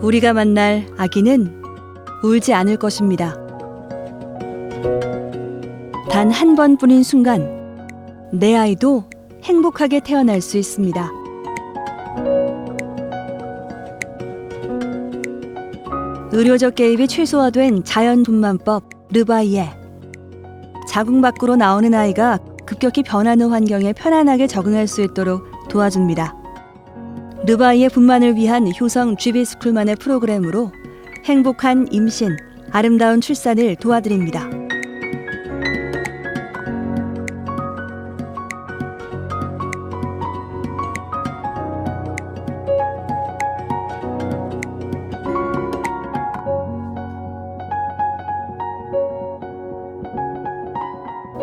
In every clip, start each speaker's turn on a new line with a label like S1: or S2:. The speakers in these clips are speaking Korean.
S1: 우리가 만날 아기는 울지 않을 것입니다. 단 한 번뿐인 순간, 내 아이도 행복하게 태어날 수 있습니다. 의료적 개입이 최소화된 자연분만법 르바이에 자궁 밖으로 나오는 아이가 급격히 변하는 환경에 편안하게 적응할 수 있도록 도와줍니다. 르바이의 분만을 위한 효성 GB스쿨만의 프로그램으로 행복한 임신, 아름다운 출산을 도와드립니다.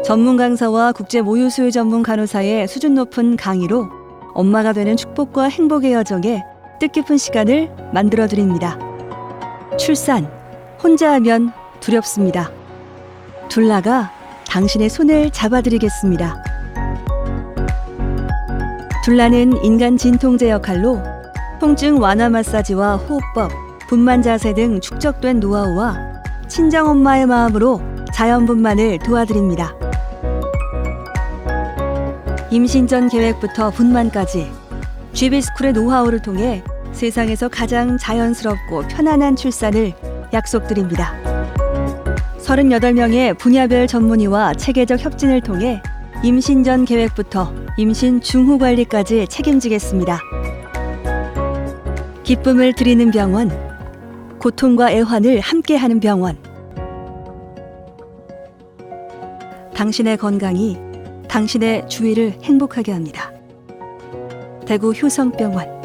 S1: 전문 강사와 국제 모유 수유 전문 간호사의 수준 높은 강의로 엄마가 되는 축복과 행복의 여정에 뜻깊은 시간을 만들어 드립니다. 출산 혼자 하면 두렵습니다. 둘라가 당신의 손을 잡아드리겠습니다. 둘라는 인간 진통제 역할로 통증 완화 마사지와 호흡법, 분만 자세 등 축적된 노하우와 친정 엄마의 마음으로 자연 분만을 도와드립니다. 임신 전 계획부터 분만까지 GB스쿨의 노하우를 통해 세상에서 가장 자연스럽고 편안한 출산을 약속드립니다. 38명의 분야별 전문의와 체계적 협진을 통해 임신 전 계획부터 임신 중후 관리까지 책임지겠습니다. 기쁨을 드리는 병원, 고통과 애환을 함께하는 병원. 당신의 건강이 당신의 주위를 행복하게 합니다. 대구 효성병원